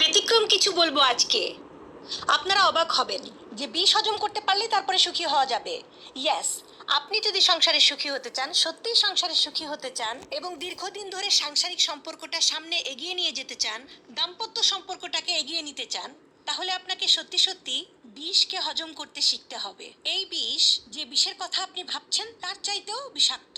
ব্যতিক্রম কিছু বলব আজকে। আপনারা অবাক হবেন যে বিষ হজম করতে পারলে তারপরে সুখী হওয়া যাবে। ইয়েস আপনি যদি সংসারে সুখী হতে চান সত্যিই সংসারে সুখী হতে চান এবং দীর্ঘদিন ধরে সাংসারিক সম্পর্কটা সামনে এগিয়ে নিয়ে যেতে চান, দাম্পত্য সম্পর্কটাকে এগিয়ে নিতে চান, তাহলে আপনাকে সত্যি সত্যি বিষকে হজম করতে শিখতে হবে। এই বিষ, যে বিষের কথা আপনি ভাবছেন, তার চাইতেও বিষাক্ত।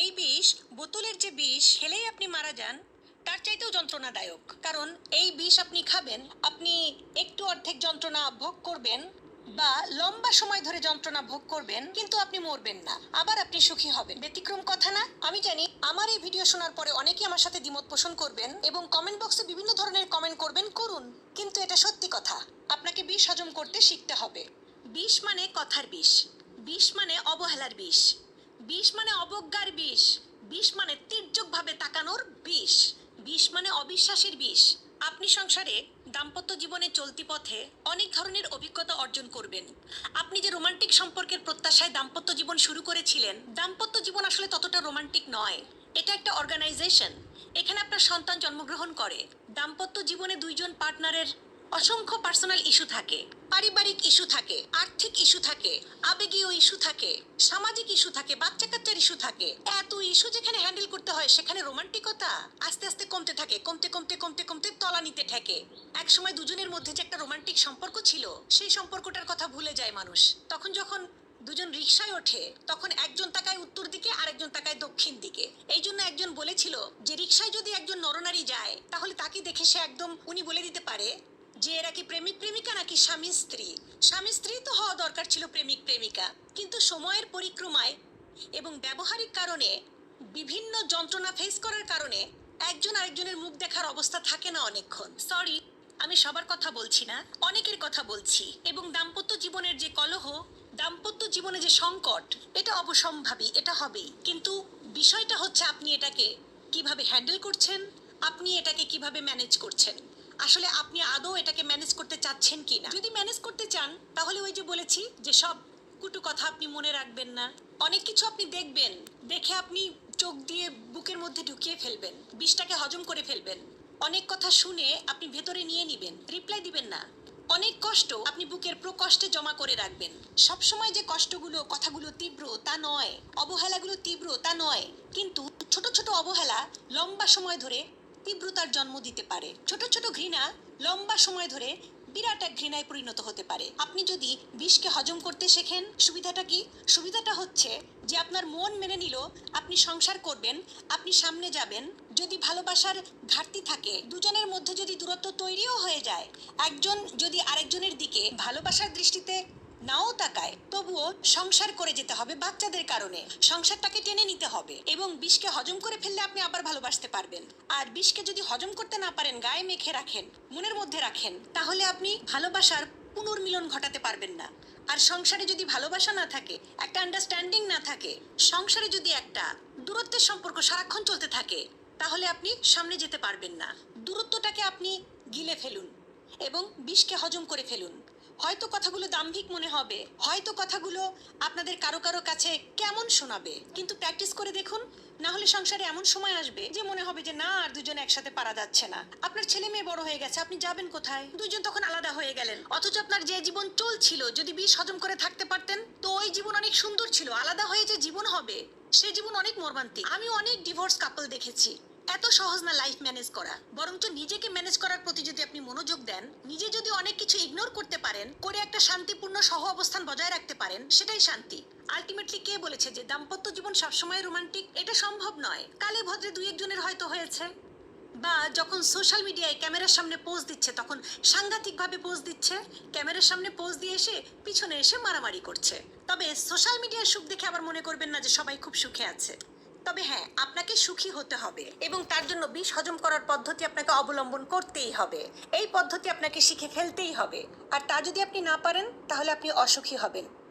এই বিষ, বোতলের যে বিষ, খেলেই আপনি মারা যান তার চাইতেও যন্ত্রণাদায়ক। কারণ এই বিষ আপনি খাবেন, আপনি একটু অর্ধেক যন্ত্রণা ভোগ করবেন বা লম্বা সময় ধরে যন্ত্রণা ভোগ করবেন, কিন্তু আপনি মরবেন না। আবার আপনি সুখী হবেন। ব্যতিক্রম কথা না। আমি জানি আমার এই ভিডিও শোনার পরে অনেকেই আমার সাথে দ্বিমত পোষণ করবেন এবং কমেন্ট বক্সে বিভিন্ন ধরনের কমেন্ট করবেন, করুন। কিন্তু এটা সত্যি কথা। আপনাকে বিষ হজম করতে শিখতে হবে। বিষ মানে কথার বিষ। বিষ মানে অবহেলার বিষ। বিষ মানে অবজ্ঞার বিষ। বিষ মানে তীর্যকভাবে তাকানোর বিষ। বিষ মানে অবিশ্বাসের বিষ। আপনি সংসারে দাম্পত্য জীবনে চলতি পথে অনেক ধরনের অভিজ্ঞতা অর্জন করবেন। আপনি যে রোমান্টিক সম্পর্কের প্রত্যাশায় দাম্পত্য জীবন শুরু করেছিলেন, দাম্পত্য জীবন আসলে ততটা রোমান্টিক নয়। এটা একটা অর্গানাইজেশন এখানে আপনার সন্তান জন্মগ্রহণ করে। দাম্পত্য জীবনে দুইজন পার্টনারের অসংখ্য পার্সোনাল ইস্যু থাকে, পারিবারিক ইস্যু থাকে, আর্থিক ইস্যু থাকে, আবেগীয় ইস্যু থাকে, সামাজিক ইস্যু থাকে বাচ্চা কাচ্চার ইস্যু থাকে। এত ইস্যু যেখানে হ্যান্ডেল করতে হয়, সেখানে রোমান্টিকতা আস্তে আস্তে কমতে থাকে, কমতে কমতে কমতে কমতে তলানিতে ঠেকে। এক সময় দুজনের মধ্যে যে একটা রোমান্টিক সম্পর্ক ছিল, সেই সম্পর্কটার কথা ভুলে যায় মানুষ। তখন যখন দুজন রিক্সায় ওঠে, তখন একজন তাকায় উত্তর দিকে, আরেকজন তাকায় দক্ষিণ দিকে। এই জন্য একজন বলেছিল যে রিক্সায় যদি একজন নরনারী যায়, তাহলে তাকে দেখে সে একদম, উনি বলে দিতে পারে যে এরা কি প্রেমিক প্রেমিকা নাকি স্বামী স্ত্রী? স্বামী স্ত্রী তো হওয়া দরকার ছিল প্রেমিক প্রেমিকা। কিন্তু সময়ের পরিক্রমায় এবং ব্যবহারিক কারণে, বিভিন্ন যন্ত্রণা ফেস করার কারণে একজন আরেকজনের মুখ দেখার অবস্থা থাকে না অনেকক্ষণ। সরি আমি সবার কথা বলছি না, অনেকের কথা বলছি। এবং দাম্পত্য জীবনের যে কলহ, দাম্পত্য জীবনে যে সংকট, এটা অবসম্ভাবী, এটা হবেই। কিন্তু বিষয়টা হচ্ছে আপনি এটাকে কীভাবে হ্যান্ডেল করছেন? আপনি এটাকে কীভাবে ম্যানেজ করছেন? আসলে আপনি আদৌ এটাকে ম্যানেজ করতে চাচ্ছেন কি না যদি ম্যানেজ করতে চান, তাহলে ওই যে বলেছি যে সব কুটু কথা আপনি মনে রাখবেন না। অনেক কিছু আপনি দেখবেন, দেখে আপনি চোখ দিয়ে বুকের মধ্যে ঢুকিয়ে ফেলবেন, বিষটাকে হজম করে ফেলবেন। অনেক কথা শুনে আপনি ভেতরে নিয়ে নিবেন রিপ্লাই দিবেন না। অনেক কষ্ট আপনি বুকের প্রকষ্টে জমা করে রাখবেন। সব সময় যে কষ্টগুলো, কথাগুলো তীব্র, তা নয়। অবহেলাগুলো তীব্র, তা নয়। কিন্তু ছোট ছোট অবহেলা লম্বা সময় ধরে তীব্রতার জন্ম দিতে পারে। ছোট ছোট ঘৃণা লম্বা সময় ধরে বিরাট এক ঘৃণায় পরিণত হতে পারে। আপনি যদি বিষকে হজম করতে শেখেন, সুবিধাটা কি? সুবিধাটা হচ্ছে যে আপনার মন মেনে নিল, আপনি সংসার করবেন, আপনি সামনে যাবেন। যদি ভালোবাসার ঘাটতি থাকে, দুজনের মধ্যে যদি দূরত্ব তৈরিও হয়ে যায়, একজন যদি আরেকজনের দিকে ভালোবাসার দৃষ্টিতে নাও তাকায়, তবুও সংসার করে যেতে হবে বাচ্চাদের কারণে। সংসারটাকে টেনে নিতে হবে এবং বিষকে হজম করে ফেললে আপনি আবার ভালোবাসতে পারবেন। আর বিষকে যদি হজম করতে না পারেন, গায়ে মেখে রাখেন, মনের মধ্যে রাখেন, তাহলে আপনি ভালোবাসার পুনর্মিলন ঘটাতে পারবেন না। আর সংসারে যদি ভালোবাসা না থাকে, একটা আন্ডারস্ট্যান্ডিং না থাকে, সংসারে যদি একটা দূরত্বের সম্পর্ক সারাক্ষণ চলতে থাকে, তাহলে আপনি সামনে যেতে পারবেন না। দূরত্বটাকে আপনি গিলে ফেলুন এবং বিষকে হজম করে ফেলুন। হয়তো কথাগুলো দাম্ভিক মনে হবে, হয়তো কথাগুলো আপনাদের কারও কারও কাছে কেমন শোনাবে। কিন্তু প্র্যাকটিস করে দেখুন, না হলে সংসারে এমন সময় আসবে যে মনে হবে যে না, আর দুজন একসাথে পারা যাচ্ছে না। আপনার ছেলে মেয়ে বড় হয়ে গেছে, আপনি যাবেন কোথায়? দুজন তখন আলাদা হয়ে গেলেন। অথচ আপনার যে জীবন চলছিল, যদি বিষ হজম করে থাকতে পারতেন, তো ওই জীবন অনেক সুন্দর ছিল, আলাদা হয়ে যে জীবন হবে, সে জীবন অনেক মর্মান্তিক। আমি অনেক ডিভোর্স কাপল দেখেছি। এত সহজ না লাইফ ম্যানেজ করা। বরঞ্চ নিজেকে ম্যানেজ করার প্রতি যদি আপনি মনোযোগ দেন, নিজে যদি অনেক কিছু ইগনোর করতে পারেন, করে একটা শান্তিপূর্ণ সহ অবস্থান বজায় রাখতে পারেন, সেটাই শান্তি। আলটিমেটলি কে বলেছে যে দাম্পত্য জীবন সবসময় রোমান্টিক এটা সম্ভব নয়। কালে ভদ্রে দুই একজনের হয়তো হয়েছে। বা যখন সোশ্যাল মিডিয়ায় ক্যামেরার সামনে পোজ দিচ্ছে, তখন সাংঘাতিকভাবে পোজ দিচ্ছে, ক্যামেরার সামনে পোজ দিয়ে এসে পিছনে এসে মারামারি করছে। তবে সোশ্যাল মিডিয়ার সুখ দেখে আবার মনে করবেন না যে সবাই খুব সুখে আছে। তবে হ্যাঁ আপনাকে সুখী হতে হবে এবং তার জন্য বিষ হজম করার পদ্ধতি আপনাকে অবলম্বন করতেই হবে। এই পদ্ধতি আপনাকে শিখে ফেলতেই হবে। আর তা যদি আপনি না পারেন, তাহলে আপনি অসুখী হবেন।